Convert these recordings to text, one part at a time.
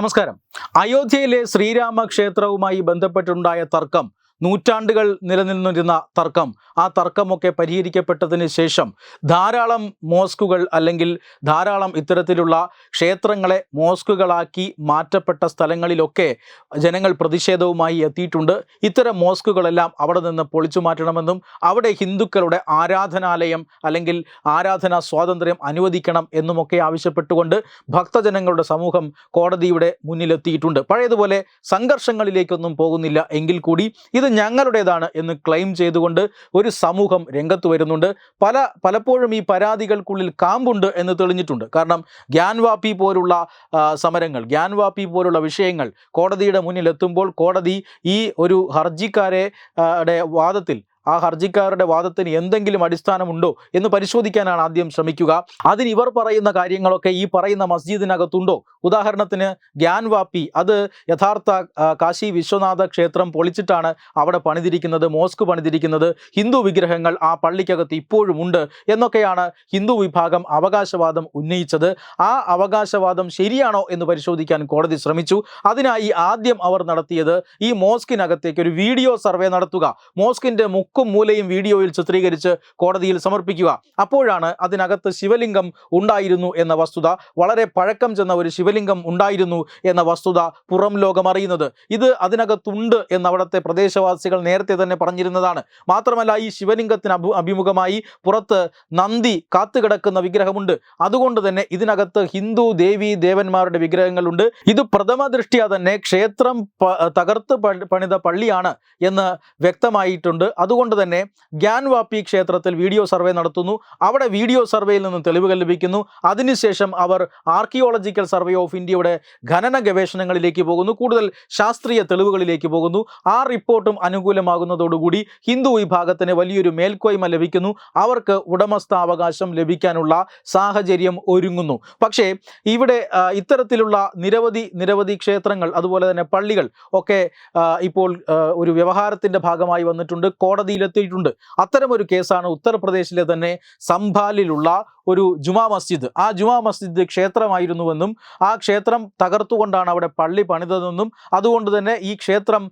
നമസ്കാരം. അയോധ്യയിലെ ശ്രീരാമ ക്ഷേത്രവുമായി ബന്ധപ്പെട്ടുണ്ടായ തർക്കം നൂറ്റാണ്ടുകൾ നിലനിന്നിരുന്ന തർക്കം. ആ തർക്കമൊക്കെ പരിഹരിക്കപ്പെട്ടതിന് ശേഷം ധാരാളം മോസ്കുകൾ അല്ലെങ്കിൽ ധാരാളം ഇത്തരത്തിലുള്ള ക്ഷേത്രങ്ങളെ മോസ്കുകളാക്കി മാറ്റപ്പെട്ട സ്ഥലങ്ങളിലൊക്കെ ജനങ്ങൾ പ്രതിഷേധവുമായി എത്തിയിട്ടുണ്ട്. ഇത്തരം മോസ്കുകളെല്ലാം അവിടെ നിന്ന് പൊളിച്ചു മാറ്റണമെന്നും അവിടെ ഹിന്ദുക്കളുടെ ആരാധനാലയം അല്ലെങ്കിൽ ആരാധനാ സ്വാതന്ത്ര്യം അനുവദിക്കണം എന്നുമൊക്കെ ആവശ്യപ്പെട്ടുകൊണ്ട് ഭക്തജനങ്ങളുടെ സമൂഹം കോടതിയുടെ മുന്നിലെത്തിയിട്ടുണ്ട്. പഴയതുപോലെ സംഘർഷങ്ങളിലേക്കൊന്നും പോകുന്നില്ല. എങ്കിൽ കൂടി ഇത് ഞങ്ങളുടേതാണ് എന്ന് ക്ലെയിം ചെയ്തുകൊണ്ട് ഒരു സമൂഹം രംഗത്ത് വരുന്നുണ്ട്. പല പലപ്പോഴും ഈ പരാതികൾക്കുള്ളിൽ കാമ്പുണ്ട് എന്ന് തെളിഞ്ഞിട്ടുണ്ട്. കാരണം ഗ്യാൻവാപ്പി പോലുള്ള സമരങ്ങൾ ഗ്യാൻവാപ്പി പോലുള്ള വിഷയങ്ങൾ കോടതിയുടെ മുന്നിൽ എത്തുമ്പോൾ കോടതി ഈ ഒരു ഹർജിക്കാരെ വാദത്തിൽ ആ ഹർജിക്കാരുടെ വാദത്തിന് എന്തെങ്കിലും അടിസ്ഥാനമുണ്ടോ എന്ന് പരിശോധിക്കാനാണ് ആദ്യം ശ്രമിക്കുക. അതിന് ഇവർ പറയുന്ന കാര്യങ്ങളൊക്കെ ഈ പറയുന്ന മസ്ജിദിനകത്തുണ്ടോ? ഉദാഹരണത്തിന് ഗ്യാൻവാപ്പി അത് യഥാർത്ഥ കാശി വിശ്വനാഥ ക്ഷേത്രം പൊളിച്ചിട്ടാണ് അവിടെ പണിതിരിക്കുന്നത് മോസ്ക് പണിതിരിക്കുന്നത്. ഹിന്ദു വിഗ്രഹങ്ങൾ ആ പള്ളിക്കകത്ത് ഇപ്പോഴും ഉണ്ട് എന്നൊക്കെയാണ് ഹിന്ദു വിഭാഗം അവകാശവാദം ഉന്നയിച്ചത്. ആ അവകാശവാദം ശരിയാണോ എന്ന് പരിശോധിക്കാൻ കോടതി ശ്രമിച്ചു. അതിനായി ആദ്യം അവർ നടത്തിയത് ഈ മോസ്കിനകത്തേക്ക് ഒരു വീഡിയോ സർവേ നടത്തുക. മോസ്കിന്റെ മുക്കും മൂലയും വീഡിയോയിൽ ചിത്രീകരിച്ച് കോടതിയിൽ സമർപ്പിക്കുക. അപ്പോഴാണ് അതിനകത്ത് ശിവലിംഗം ഉണ്ടായിരുന്നു എന്ന വസ്തുത വളരെ പഴക്കം ചെന്ന ഒരു ശിവലിംഗം ഉണ്ടായിരുന്നു എന്ന വസ്തുത പുറം ലോകം അറിയുന്നത്. ഇത് അതിനകത്തുണ്ട് എന്ന് അവിടുത്തെ പ്രദേശവാസികൾ നേരത്തെ തന്നെ പറഞ്ഞിരുന്നതാണ്. മാത്രമല്ല ഈ ശിവലിംഗത്തിന് അഭിമുഖമായി പുറത്ത് നന്ദി കാത്തുകിടക്കുന്ന വിഗ്രഹമുണ്ട്. അതുകൊണ്ട് തന്നെ ഇതിനകത്ത് ഹിന്ദു ദേവി ദേവന്മാരുടെ വിഗ്രഹങ്ങളുണ്ട്. ഇത് പ്രഥമ ദൃഷ്ടിയ തന്നെ ക്ഷേത്രം തകർത്ത് പണിത പള്ളിയാണ് എന്ന് വ്യക്തമായിട്ടുണ്ട്. അതുകൊണ്ട് തന്നെ ഗ്യാൻവാപ്പി ക്ഷേത്രത്തിൽ വീഡിയോ സർവേ നടത്തുന്നു. അവിടെ വീഡിയോ സർവേയിൽ നിന്നും തെളിവുകൾ ലഭിക്കുന്നു. അതിനുശേഷം അവർ ആർക്കിയോളജിക്കൽ സർവേ ഓഫ് ഇന്ത്യയുടെ ഖനന ഗവേഷണങ്ങളിലേക്ക് പോകുന്നു. കൂടുതൽ ശാസ്ത്രീയ തെളിവുകളിലേക്ക് പോകുന്നു. ആ റിപ്പോർട്ടും അനുകൂലമാകുന്നതോടുകൂടി ഹിന്ദു വിഭാഗത്തിന് വലിയൊരു മേൽക്കോയ്മ ലഭിക്കുന്നു. അവർക്ക് ഉടമസ്ഥാവകാശം ലഭിക്കാനുള്ള സാഹചര്യം ഒരുങ്ങുന്നു. പക്ഷേ ഇവിടെ ഇത്തരത്തിലുള്ള നിരവധി നിരവധി ക്ഷേത്രങ്ങൾ അതുപോലെ തന്നെ പള്ളികൾ ഒക്കെ ഇപ്പോൾ ഒരു വ്യവഹാരത്തിന്റെ ഭാഗമായി വന്നിട്ടുണ്ട്. കോടതിയിലെത്തിയിട്ടുണ്ട് അത്തരമൊരു കേസാണ് ഉത്തർപ്രദേശിലെ തന്നെ സംഭാലിലുള്ള ഒരു ജുമാ മസ്ജിദ്. ആ ജുമാ മസ്ജിദ് ക്ഷേത്രമായിരുന്നുവെന്നും ആ ക്ഷേത്രം തകർത്തുകൊണ്ടാണ് അവിടെ പള്ളി പണിതതെന്നും അതുകൊണ്ട് തന്നെ ഈ ക്ഷേത്രം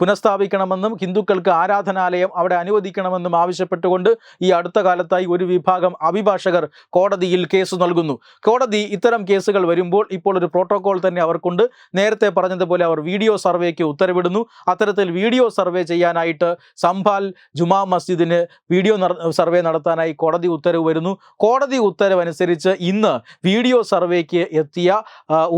പുനഃസ്ഥാപിക്കണമെന്നും ഹിന്ദുക്കൾക്ക് ആരാധനാലയം അവിടെ അനുവദിക്കണമെന്നും ആവശ്യപ്പെട്ടുകൊണ്ട് ഈ അടുത്ത കാലത്തായി ഒരു വിഭാഗം അഭിഭാഷകർ കോടതിയിൽ കേസ് നൽകുന്നു. കോടതി ഇത്തരം കേസുകൾ വരുമ്പോൾ ഇപ്പോൾ ഒരു പ്രോട്ടോകോൾ തന്നെ അവർക്കുണ്ട്. നേരത്തെ പറഞ്ഞതുപോലെ അവർ വീഡിയോ സർവേക്ക് ഉത്തരവിടുന്നു. അത്തരത്തിൽ വീഡിയോ സർവേ ചെയ്യാനായിട്ട് സംഭാൽ ജുമാ മസ്ജിദിന് വീഡിയോ സർവേ നടത്താനായി കോടതി ഉത്തരവ് വരുന്നു. കോടതി ഉത്തരവനുസരിച്ച് ഇന്ന് വീഡിയോ സർവേക്ക് എത്തിയ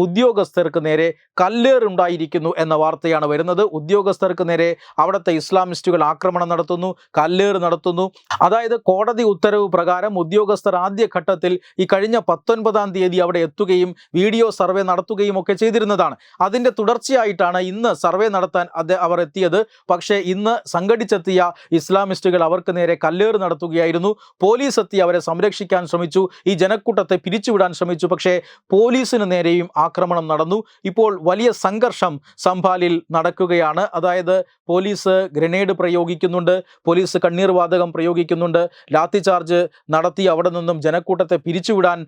ഉദ്യോഗസ്ഥർക്ക് നേരെ കല്ലേറുണ്ടായിരിക്കുന്നു എന്ന വാർത്തയാണ് വരുന്നത്. ഉദ്യോഗസ്ഥർക്ക് നേരെ അവിടുത്തെ ഇസ്ലാമിസ്റ്റുകൾ ആക്രമണം നടത്തുന്നു കല്ലേറ് നടത്തുന്നു. അതായത് കോടതി ഉത്തരവ് പ്രകാരം ഉദ്യോഗസ്ഥർ ആദ്യഘട്ടത്തിൽ ഈ കഴിഞ്ഞ പത്തൊൻപതാം തീയതി അവിടെ എത്തുകയും വീഡിയോ സർവേ നടത്തുകയും ഒക്കെ ചെയ്തിരുന്നതാണ്. അതിന്റെ തുടർച്ചയായിട്ടാണ് ഇന്ന് സർവേ നടത്താൻ അവർ എത്തിയത്. പക്ഷേ ഇന്ന് സംഘടിച്ചെത്തിയ ഇസ്ലാമിസ്റ്റുകൾ അവർക്ക് നേരെ കല്ലേറ് നടത്തുകയായിരുന്നു. പോലീസ് എത്തി അവരെ സംരക്ഷിക്കാൻ ശ്രമിച്ചു. ഈ ജനക്കൂട്ടത്തെ പിരിച്ചുവിടാൻ ശ്രമിച്ചു. പക്ഷേ പോലീസിന് നേരെയും ആക്രമണം നടന്നു. ഇപ്പോൾ വലിയ സംഘർഷം സംഭാലിൽ നടക്കുകയാണ്. അതായത് പോലീസ് ഗ്രനേഡ് പ്രയോഗിക്കുന്നുണ്ട്. പോലീസ് കണ്ണീർ വാതകം പ്രയോഗിക്കുന്നുണ്ട്. ലാത്തി ചാർജ് നടത്തി അവിടെ നിന്നും ജനക്കൂട്ടത്തെ പിരിച്ചുവിടാൻ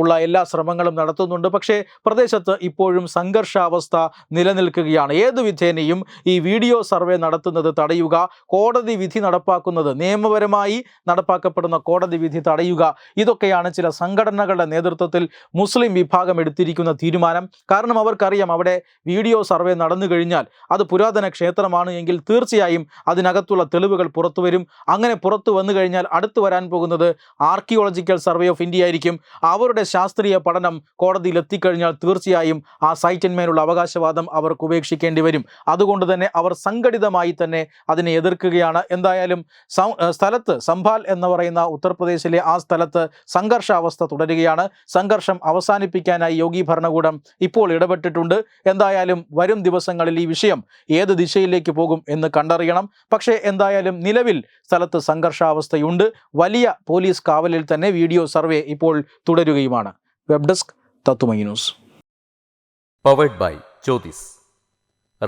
ഉള്ള എല്ലാ ശ്രമങ്ങളും നടത്തുന്നുണ്ട്. പക്ഷേ പ്രദേശത്ത് ഇപ്പോഴും സംഘർഷാവസ്ഥ നിലനിൽക്കുകയാണ്. ഏത് വിധേനയും ഈ വീഡിയോ സർവേ നടത്തുന്നത് തടയുക കോടതി വിധി നടപ്പാക്കുന്നത് നിയമപരമായി നടപ്പാക്കപ്പെടുന്ന കോടതി വിധി തടയുക ഇതൊക്കെയാണ് ചില സംഘടനകളുടെ നേതൃത്വത്തിൽ മുസ്ലിം വിഭാഗം എടുത്തിരിക്കുന്ന തീരുമാനം. കാരണം അവർക്കറിയാം അവിടെ വീഡിയോ സർവേ നടന്നു കഴിഞ്ഞാൽ അത് പുരാതന ക്ഷേത്രമാണ് എങ്കിൽ തീർച്ചയായും അതിനകത്തുള്ള തെളിവുകൾ പുറത്തു വരും. അങ്ങനെ പുറത്തു വന്നു കഴിഞ്ഞാൽ അടുത്തു വരാൻ പോകുന്നത് ആർക്കിയോളജിക്കൽ സർവേ ഓഫ് ഇന്ത്യ ആയിരിക്കും. അവരുടെ ശാസ്ത്രീയ പഠനം കോടതിയിൽ എത്തിക്കഴിഞ്ഞാൽ തീർച്ചയായും ആ സൈറ്റിന്മേലുള്ള അവകാശവാദം അവർക്ക് ഉപേക്ഷിക്കേണ്ടി വരും. അതുകൊണ്ട് തന്നെ അവർ സംഘടിതമായി തന്നെ അതിനെ എതിർക്കുകയാണ്. എന്തായാലും സ്ഥലത്ത് സംഭാൽ എന്ന് പറയുന്ന ഉത്തർപ്രദേശിലെ ആ സ്ഥലത്ത് സംഘർഷാവസ്ഥ തുടരുകയാണ്. സംഘർഷം അവസാനിപ്പിക്കാനായി യോഗി ഭരണകൂടം ഇപ്പോൾ ഇടപെട്ടിട്ടുണ്ട്. എന്തായാലും വരും ദിവസങ്ങളിൽ ഈ വിഷയം ഏത് ദിശയിലേക്ക് പോകും എന്ന് കണ്ടറിയണം. പക്ഷേ എന്തായാലും നിലവിൽ സ്ഥലത്ത് സംഘർഷാവസ്ഥയുണ്ട്. വലിയ പോലീസ് കാവലിൽ തന്നെ വീഡിയോ സർവേ ഇപ്പോൾ തുടരുകയുമാണ്. വെബ് ഡെസ്ക് തത്തുമൈ news. Powered by Jyotis.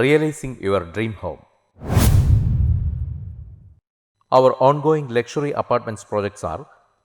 Realising your dream home. Our ongoing luxury apartments projects are